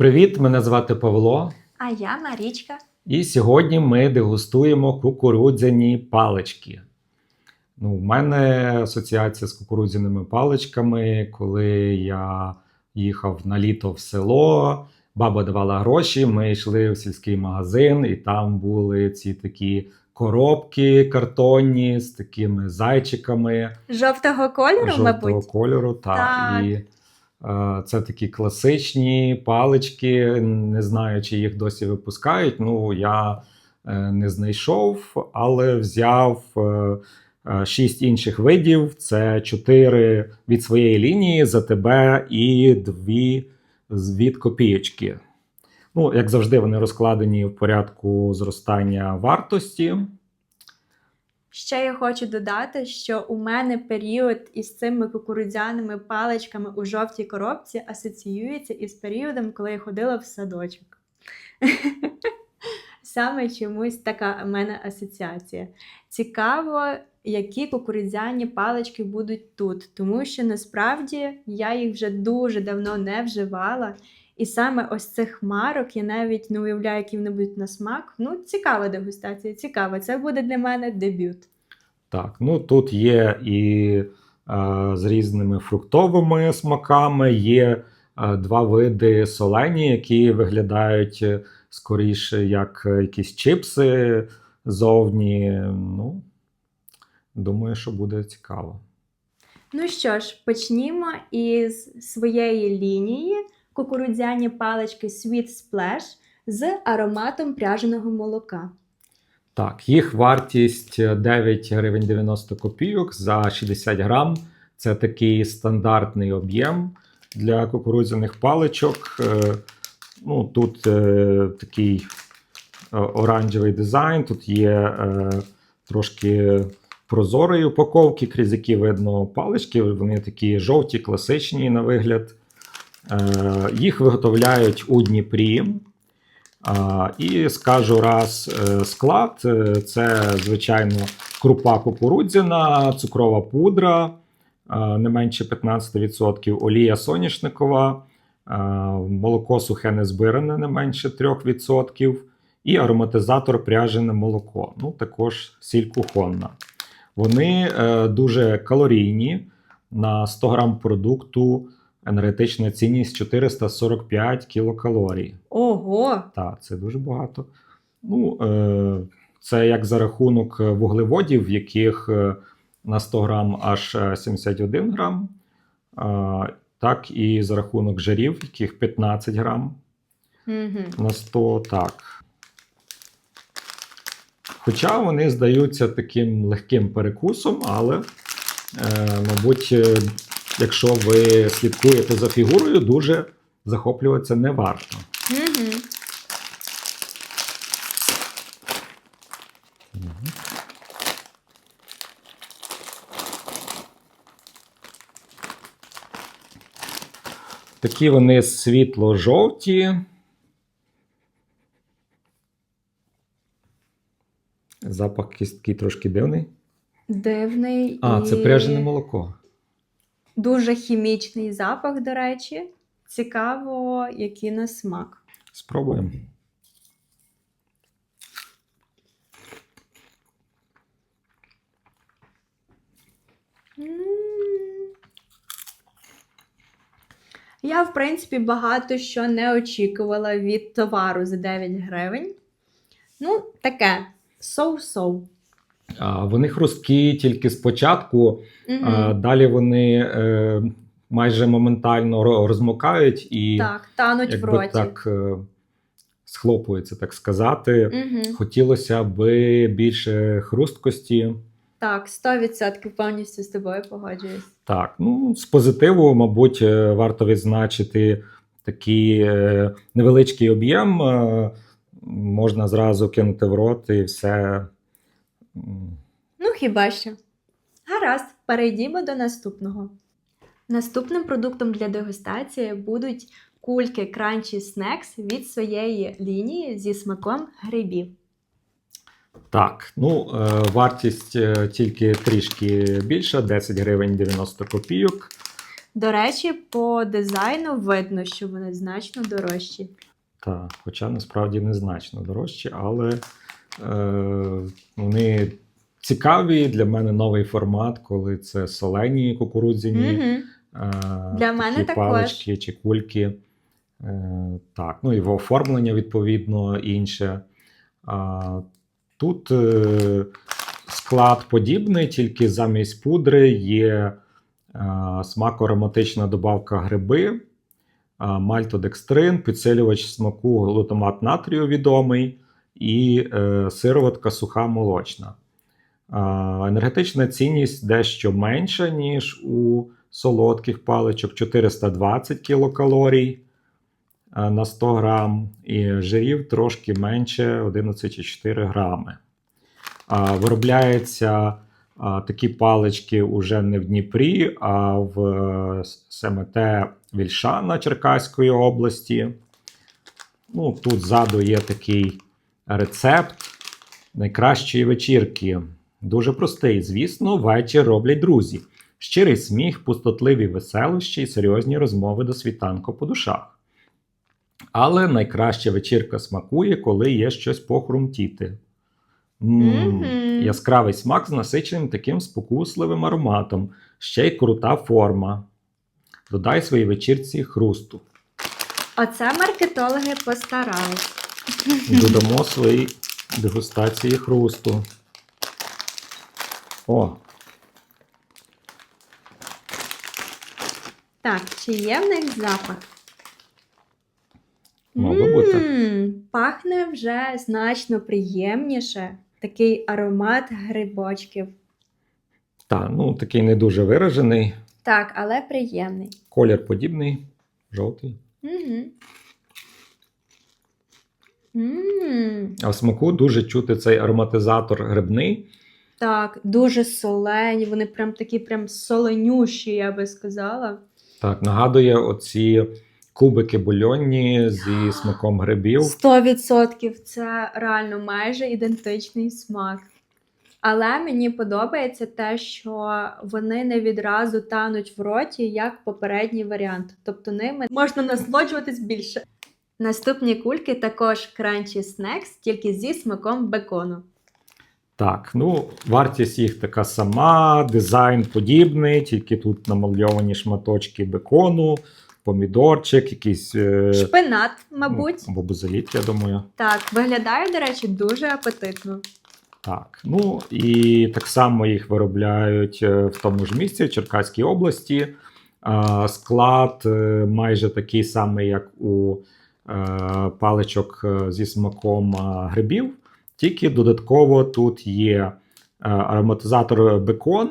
Привіт, мене звати Павло. А я Марічка. І сьогодні ми дегустуємо кукурудзяні палички. Ну, в мене асоціація з кукурудзяними паличками, коли я їхав на літо в село, баба давала гроші, ми йшли в сільський магазин, і там були ці такі коробки картонні з такими зайчиками Жовтого кольору, жовтого мабуть. кольору. Так. Так. І це такі класичні палички. Не знаю, чи їх досі випускають. Ну, я е, не знайшов, але взяв е, е, шість інших видів. Це чотири від своєї лінії за тебе і дві від копієчки. Ну, як завжди, вони розкладені в порядку зростання вартості. Ще я хочу додати, що у мене період із цими кукурудзяними паличками у жовтій коробці асоціюється із періодом, коли я ходила в садочок. Саме чомусь така в мене асоціація. Цікаво, які кукурудзяні палички будуть тут, тому що насправді я їх вже дуже давно не вживала. І саме ось цих марок я навіть не уявляю, які вони будуть на смак. Ну, цікава дегустація, цікаво. Це буде для мене дебют. Так, ну тут є і е, з різними фруктовими смаками, є е, два види солені, які виглядають е, скоріше як е, якісь чипси зовні. Ну, думаю, що буде цікаво. Ну що ж, почнімо із своєї лінії кукурудзяні палички Sweet Splash з ароматом пряженого молока. Так, їх вартість е, 9 гривень 90 копійок за 60 грам. Це такий стандартний об'єм для кукурудзяних паличок. Е, Ну, тут е, такий е, оранжевий дизайн, тут є е, трошки прозорої упаковки, крізь які видно палички. Вони такі жовті, класичні на вигляд. Е, їх виготовляють у Дніпрі. І скажу раз е, склад: Е, це, звичайно, крупа кукурудзяна, цукрова пудра, е, не менше 15%, олія соняшникова, е, молоко сухе не збиране не менше 3%, і ароматизатор пряжене молоко. Ну, також сіль кухонна. Вони е, дуже калорійні. На 100 грам продукту енергетична цінність 445 кілокалорій. Ого! Так, це дуже багато. Ну, е, це як за рахунок вуглеводів, в яких е, на 100 грам аж е, 71 грам, е, так і за рахунок жирів, яких 15 грам Угу. на 100, так. Хоча вони здаються таким легким перекусом, але, е, мабуть, е, якщо ви слідкуєте за фігурою, дуже захоплюватися не варто. Угу. Такі вони світло-жовті. Запах такий трошки дивний. Дивний А, і це пряжене молоко. Дуже хімічний запах, до речі. Цікаво, який на смак. Спробуємо. М. Я, в принципі, багато що не очікувала від товару за 9 гривень. Ну, таке, соу-соу. Вони хрусткі тільки спочатку, а далі вони е, майже моментально розмокають і Так, тануть в роті. так е, схлопуються, так сказати. Угу. Хотілося б більше хрусткості. Так, 100% повністю з тобою погоджуюсь. Так, ну з позитиву, мабуть, е, варто відзначити такий невеличкий об'єм. Можна зразу кинути в рот і все. Ну, хіба що. Гаразд, перейдімо до наступного. Наступним продуктом для дегустації будуть кульки Crunchy Snacks від своєї лінії зі смаком грибів. Так, ну е, вартість е, тільки трішки більша 10 гривень 90 копійок. До речі, по дизайну видно, що вони значно дорожчі. Так, хоча насправді незначно дорожчі, але вони цікаві. Для мене новий формат, коли це солені кукурудзяні. Угу. Е, Для мене також. палички чи кульки. Е, так, ну в оформлення, відповідно, інше. Тут е, склад подібний, тільки замість пудри є е, смако-ароматична добавка гриби, мальтодекстрин, підсилювач смаку глутамат натрію відомий і е, сироватка суха молочна. А, енергетична цінність дещо менша, ніж у солодких паличок 420 кілокалорій на 100 грам, і жирів трошки менше 11,4 грами. А, Виробляються а, такі палички уже не в Дніпрі, а в е, СМТ Вільшана Черкаської області. Ну, тут ззаду є такий рецепт найкращої вечірки. Дуже простий. Звісно, вечір роблять друзі. Щирий сміх, пустотливі веселощі і серйозні розмови до світанку по душах. Але найкраща вечірка смакує, коли є щось похрумтіти. М, Мгм. Яскравий смак з насиченим таким спокусливим ароматом, ще й крута форма. Додай своїй вечірці хрусту. Оце маркетологи постарались. Додамо своїй дегустації хрусту. О, Так, чи є в них запах? Могло бути. М, Пахне вже значно приємніше. Такий аромат грибочків. та, ну такий не дуже виражений. Так, але приємний. Колір подібний, жовтий. Угу. М А в смаку дуже чути цей ароматизатор грибний. Так, дуже солені, вони прям такі прям соленющі, я би сказала. Так, нагадує оці кубики бульонні зі смаком грибів. 100% це реально майже ідентичний смак. Але мені подобається те, що вони не відразу тануть в роті, як попередній варіант. Тобто ними можна насолоджуватись більше. Наступні кульки також кранчі снекс, тільки зі смаком бекону. Так, ну вартість їх така сама, дизайн подібний, тільки тут намальовані шматочки бекону, помідорчик, якийсь е, Шпинат, мабуть. ну, або базилік, я думаю. Так, виглядає, до речі, дуже апетитно. Так, ну і так само їх виробляють е, в тому ж місці, в Черкаській області. А, Склад е, майже такий самий, як у паличок е, зі смаком грибів, тільки додатково тут є е, ароматизатор бекон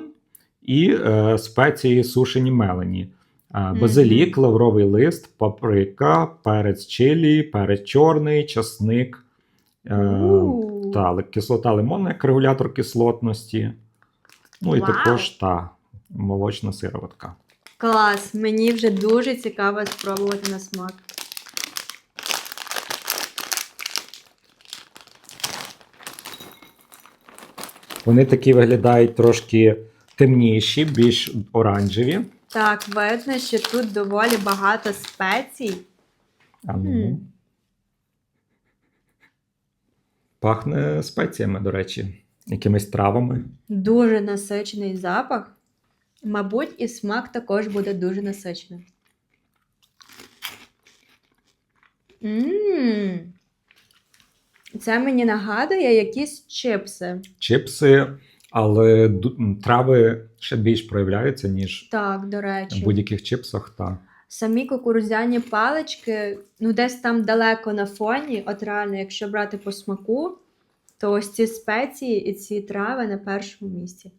і е, спеції сушені мелені. Е, Базилік, лавровий лист, паприка, перець чилі, перець чорний, часник. е, та, кислота лимонна як регулятор кислотності. Ну і Вау. також та молочна сироватка. Клас, мені вже дуже цікаво спробувати на смак. Вони такі виглядають трошки темніші, більш оранжеві. Так, видно, що тут доволі багато спецій. А ну. Хм. Пахне спеціями, до речі, якимись травами. Дуже насичений запах. Мабуть, і смак також буде дуже насичений. Мм. Це мені нагадує якісь чипси. Чипси, але трави ще більш проявляються, ніж Так, до в речі. будь-яких чипсах. Та. Самі кукурудзяні палички, ну десь там далеко на фоні, от реально, якщо брати по смаку, то ось ці спеції і ці трави на першому місці.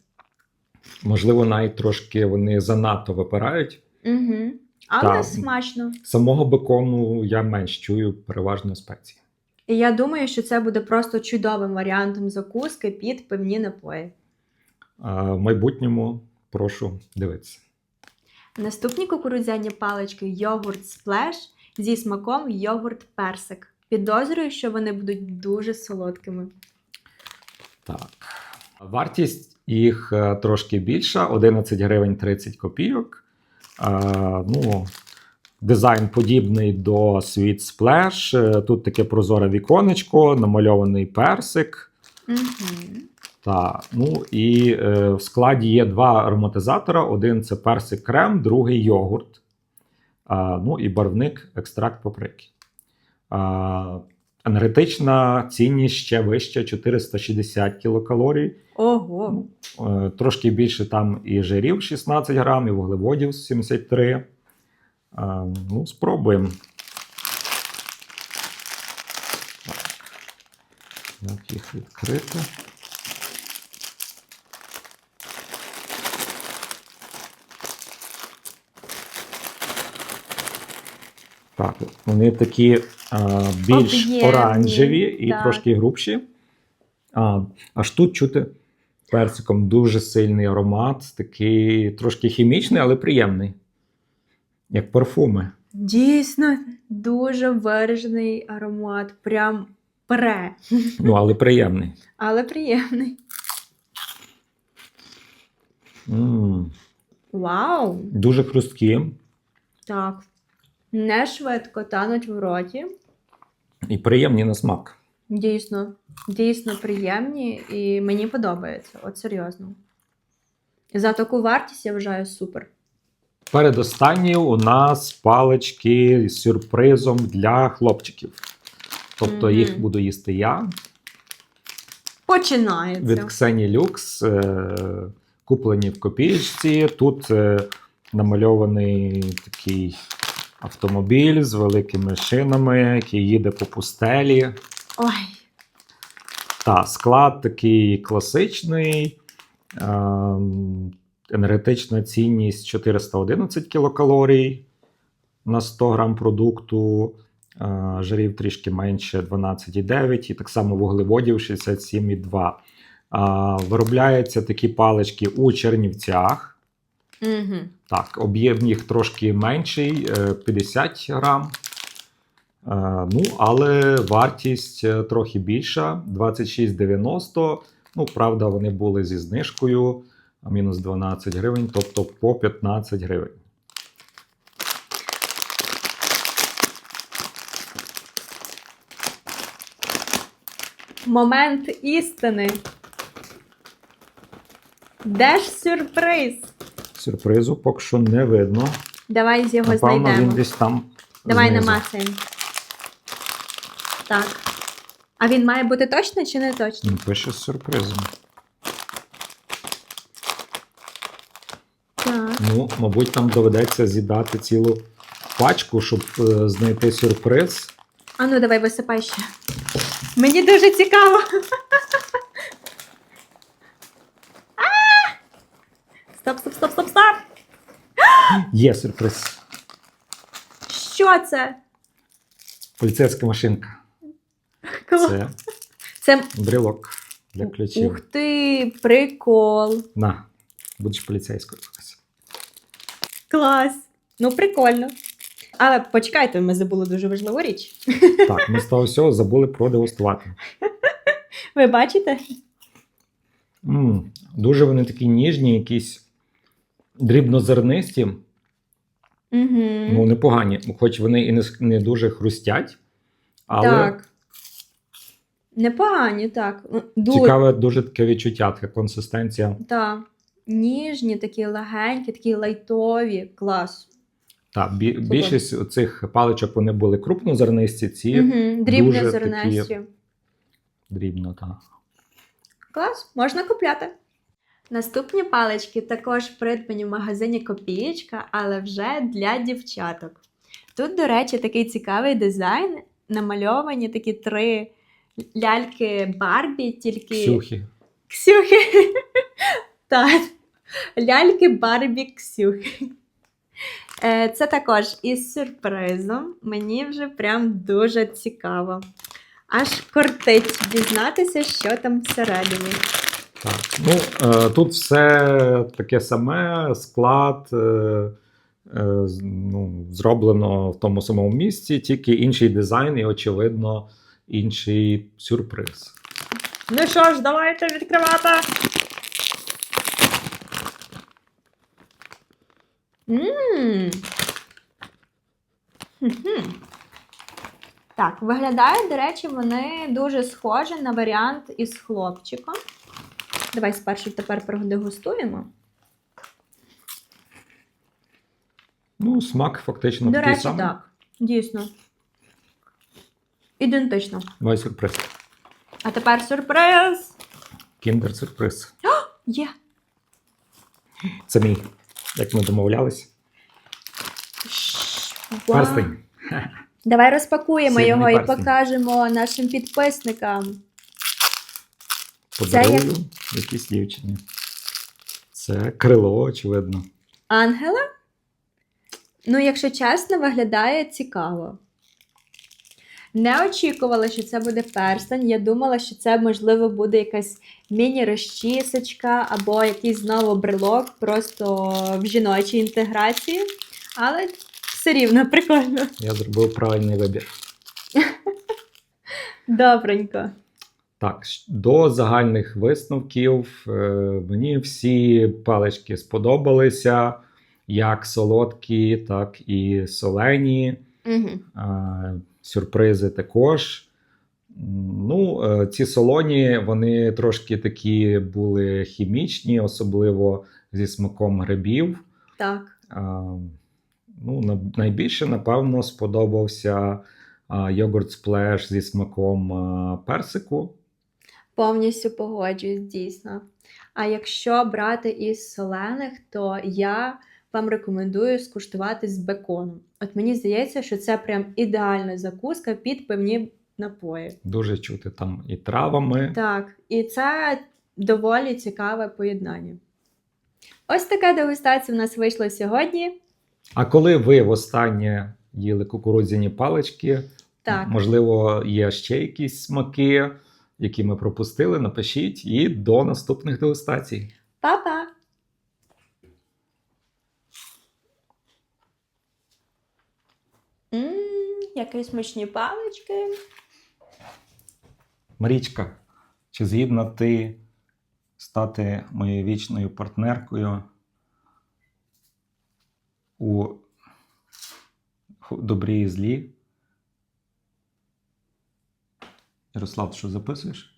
Можливо, навіть трошки вони занадто випирають. Угу. Але Так. смачно. Самого бекону я менш чую переважно спеції. І я думаю, що це буде просто чудовим варіантом закуски під пивні напої. А в майбутньому прошу дивитися. Наступні кукурудзяні палички йогурт сплеш зі смаком йогурт персик. Підозрюю, що вони будуть дуже солодкими. Так. Вартість їх е, трошки більша 11 гривень 30 копійок. ну, дизайн подібний до Sweet Splash. Е, Тут таке прозоре віконечко, намальований персик. Угу. Та, ну і е, в складі є два ароматизатора: один це персик крем, другий йогурт. А, ну і барвник екстракт паприки. А, енергетична цінність ще вища 460 кілокалорій. Ого. Е, трошки більше там і жирів 16 грам, і вуглеводів 73. А, ну, спробуємо. Як їх відкрити? Так, вони такі а, більш Об'ємні, оранжеві і так. трошки грубші. А, аж тут чути персиком дуже сильний аромат, такий трошки хімічний, але приємний. Як парфуми. Дійсно, дуже виражений аромат. Прям пре. Ну, але приємний. Але приємний. м Вау! Дуже хрусткі Так. Не швидко тануть в роті. і приємні на смак. Дійсно, дійсно приємні і мені подобається. От серйозно. За таку вартість я вважаю супер. Передостанні у нас палички з сюрпризом для хлопчиків. Тобто Мгм. їх буду їсти я Починається. від Xeni Lux, е, куплені в копієчці. Тут е, намальований такий автомобіль з великими шинами, який їде по пустелі. Ой, Та, склад такий класичний. Енергетична цінність 411 кілокалорій на 100 грам продукту, е, жирів трішки менше 12,9 і так само вуглеводів 67,2. Виробляються такі палички у Чернівцях. угу. Так, об'єм їх трошки менший, е, 50 грам. Е, Ну, але вартість е, трохи більша 26,90. Ну, правда, вони були зі знижкою а мінус 12 гривень, тобто по 15 гривень. Момент істини. Де ж сюрприз? Сюрпризу поки що не видно. Давай з його Напевно, знайдемо. він десь там. Давай знизу. намацаємо. Так. А він має бути точно чи не точно? Він пише з сюрпризом. Так. Ну, мабуть, там доведеться з'їдати цілу пачку, щоб е, знайти сюрприз. А ну давай висипай ще. Мені дуже цікаво. А! Стоп, стоп, стоп, стоп, стоп. Є сюрприз. Що це? Поліцейська машинка. Це Це брелок для ключів. ух ти, прикол. На, будеш поліцейською. Клас. Ну, прикольно. Але почекайте, ми забули дуже важливу річ. Так, ми з того всього забули продегустувати. Ви бачите? м дуже вони такі ніжні, якісь дрібнозернисті, Угу. ну непогані. Хоч вони і не, с- не дуже хрустять, але Так. Непогані, так. Дуже. цікаве дуже таке відчуття, така консистенція. Так. Ніжні, такі легенькі, такі лайтові. Клас. Так, бі- більшість цих паличок вони були крупнозернисті, ці Угу. Дрібно дуже такі- дрібно. Так. Клас, можна купляти. Наступні палички також придбані в магазині Копієчка, але вже для дівчаток. Тут, до речі, такий цікавий дизайн. Намальовані такі три ляльки Барбі, тільки Ксюхи. Ксюхи. Так. Ляльки Барбі Ксюхи. Е, Це також із сюрпризом. Мені вже прям дуже цікаво. Аж кортить дізнатися, що там всередині. Так. Ну, е, тут все таке саме, склад е, ну, зроблено в тому самому місці, тільки інший дизайн і, очевидно, інший сюрприз. Ну що ж, давайте відкривати. Мм. Мгм. Так, виглядають, до речі, вони дуже схожі на варіант із хлопчиком. Давай спершу тепер продегустуємо. Ну, смак фактично До речі, самий. так. Дійсно. Ідентично. Давай сюрприз. А тепер сюрприз! Кіндер сюрприз. Є. Це мій, як ми домовлялись. Вау. Перстень. Давай розпакуємо Сильний його і покажемо нашим підписникам. Подарую якійсь дівчині. Це крило, очевидно. Ангела? Ну, якщо чесно, виглядає цікаво. Не очікувала, що це буде перстень. Я думала, що це, можливо, буде якась міні-розчісочка або якийсь знову брелок, просто в жіночій інтеграції. Але все рівно прикольно. Я зробив правильний вибір. Добренько. Так, до загальних висновків. е, Мені всі палички сподобалися, як солодкі, так і солені. Угу. Сюрпризи також. Ну, е, ці солоні, вони трошки такі були хімічні, особливо зі смаком грибів. Так. А, Ну, найбільше, напевно, сподобався йогурт сплеш зі смаком персику. Повністю погоджуюсь, дійсно. А якщо брати із солених, то я вам рекомендую скуштувати з беконом. От мені здається, що це прям ідеальна закуска під певні напої. Дуже чути там і травами. Так, і це доволі цікаве поєднання. Ось така дегустація в нас вийшла сьогодні. А коли ви востаннє їли кукурудзяні палички, Так, можливо, є ще якісь смаки, які ми пропустили, напишіть і до наступних дегустацій. па-па! Які смачні палички. Марічка, чи згідна ти стати моєю вічною партнеркою у добрі і злі? Ярослав, ти що записуєш?